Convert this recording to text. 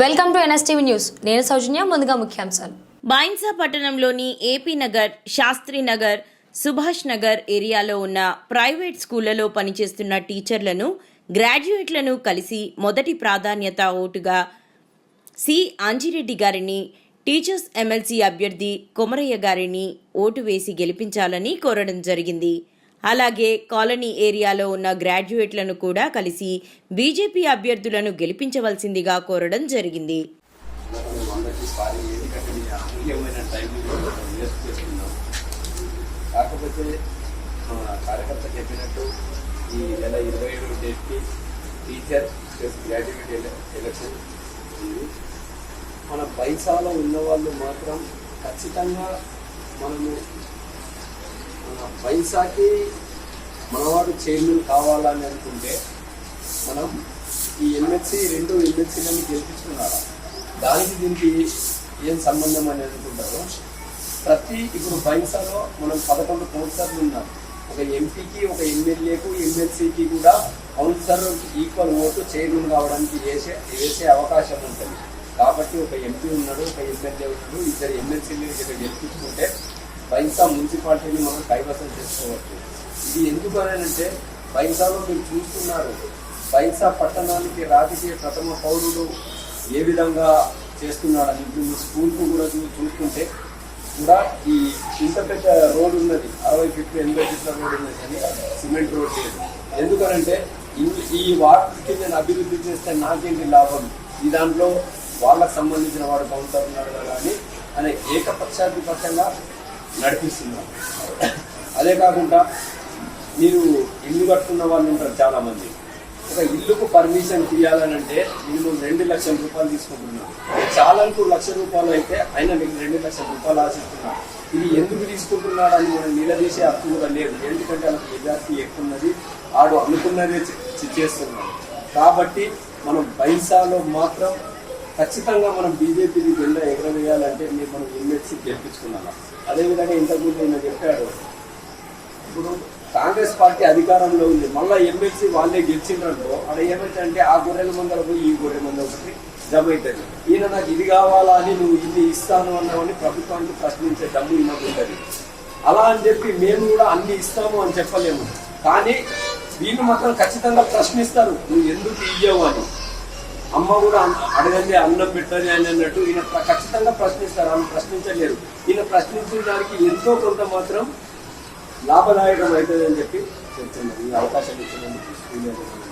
Welcome to NSTV news. నేను సౌజన్య ముందుగా ముఖ్యాంశాలు. బాయిన్సా పట్టణంలోని ఏపీ నగర్ శాస్త్రి నగర్ సుభాష్ నగర్ ఏరియాలో ఉన్న ప్రైవేట్ స్కూళ్ళలో పనిచేస్తున్న టీచర్లను గ్రాడ్యుయేట్లను కలిసి మొదటి ప్రాధాన్యత ఓటుగా సి. ఆంజిరెడ్డి గారిని టీచర్స్ ఎమ్మెల్సీ అభ్యర్థి కొమరయ్య గారిని ఓటు వేసి గెలిపించాలని కోరడం జరిగింది. అలాగే కాలనీ ఏరియాలో ఉన్న గ్రాడ్యుయేట్లను కూడా కలిసి బీజేపీ అభ్యర్థులను గెలిపించవలసిందిగా కోరడం జరిగింది. కాకపోతే మన కార్యకర్త చెప్పినట్టు ఈ నెల ఇరవై ఏడు డేట్కి టీచర్ ప్లస్ గ్రాడ్యుయేట్ ఎలక్షన్ ఉంది. మన ఉన్న వాళ్ళు మాత్రం ఖచ్చితంగా మనము మన పైసాకి మనవాడు చైర్మన్ కావాలని అనుకుంటే మనం ఈ ఎమ్మెల్సీ రెండు ఎమ్మెల్సీలను గెలిపించుకున్నారా? దానికి దీనికి ఏం సంబంధం అని అనుకుంటారు? ప్రతి ఇప్పుడు బైన్సాలో మనం పదకొండు కౌన్సిలర్లు ఉన్నాం. ఒక ఎంపీకి ఒక ఎమ్మెల్యేకు ఎమ్మెల్సీకి కూడా కౌన్సిలర్ ఈక్వల్ ఓటు చైర్మన్ కావడానికి వేసే వేసే అవకాశం ఉంటుంది. కాబట్టి ఒక ఎంపీ ఉన్నాడు ఒక ఎమ్మెల్యే ఉన్నాడు ఇద్దరు ఎమ్మెల్సీలు ఇక్కడ గెలిపించుకుంటే పైసా మున్సిపాలిటీని మనం కైవసం చేసుకోవచ్చు. ఇది ఎందుకు అని అంటే మీరు చూస్తున్నారు. పైసా పట్టణానికి రాజకీయ ప్రథమ పౌరుడు ఏ విధంగా చేస్తున్నాడని ఇప్పుడు మీ స్కూల్కు కూడా చూ చూసుకుంటే కూడా ఈ ఇంత పెద్ద రోడ్ ఉన్నది అరవై ఫీట్లు ఎనభై ఫీట్ల రోడ్ ఉన్నది కానీ సిమెంట్ రోడ్ లేదు. ఎందుకనంటే ఈ- ఈ వాటికి నేను అభివృద్ధి చేస్తే నాకేంటి లాభం? ఈ దాంట్లో వాళ్ళకు సంబంధించిన వాడు కౌన్సిలర్ ఉన్నాడు కదా అని అనే ఏకపక్షాధిపక్షంగా నడిపిస్తున్నాం అదే కాకుండా మీరు ఇల్లు కట్టుకున్న వాళ్ళు ఉంటారు చాలామంది. ఒక ఇల్లుకు పర్మిషన్ తీయాలనంటే మినిమం రెండు లక్షల రూపాయలు తీసుకుంటున్నాం చాలాకు లక్ష రూపాయలు అయితే అయినా మీకు రెండు లక్షల రూపాయలు ఆశిస్తున్నాం ఇది ఎందుకు తీసుకుంటున్నాడు అని మనం నిలదీసే హక్కు కూడా లేదు. ఎందుకంటే వాళ్ళకి మెజార్టీ ఎక్కువ ఉన్నది ఆడు అనుకున్నదే చేస్తున్నాడు కాబట్టి మనం బైసాలో మాత్రం ఖచ్చితంగా మనం బీజేపీకి జెండా ఎగరవేయాలంటే మీరు మనం ఎమ్మెల్సీ గెలిపించుకున్నాం. అదేవిధంగా ఇంతకుముందు నేను చెప్పాడు ఇప్పుడు కాంగ్రెస్ పార్టీ అధికారంలో ఉంది. మళ్ళీ ఎమ్మెల్సీ వాళ్ళే గెలిచిండ్రనుకో అక్కడ ఏమైందంటే ఆ గొర్రెల మందర పోయి ఈ గొర్రెల మంద ఒకటి జమ అవుతుంది ఈయన నాకు ఇది కావాలా అని నువ్వు ఇది ఇస్తాను అన్నావని ప్రభుత్వానికి ప్రశ్నించే డబ్బు ఈయనకు ఉంటుంది. అలా అని చెప్పి మేము కూడా అన్ని ఇస్తాము అని చెప్పలేము. కానీ వీళ్ళు మాత్రం ఖచ్చితంగా ప్రశ్నిస్తారు నువ్వు ఎందుకు ఇయ్యవు అని. అమ్మ కూడా అడగండి అన్నం పెట్టని అని అన్నట్టు ఈయన ప్ర- ఖచ్చితంగా ప్రశ్నిస్తారు. ఆమె ప్రశ్నించలేరు ఈయన ప్రశ్నించడానికి ఎంతో కొంత మాత్రం లాభదాయకం అవుతుంది అని చెప్పి చెప్తున్నారు. ఈ అవకాశం ఇచ్చినందుకు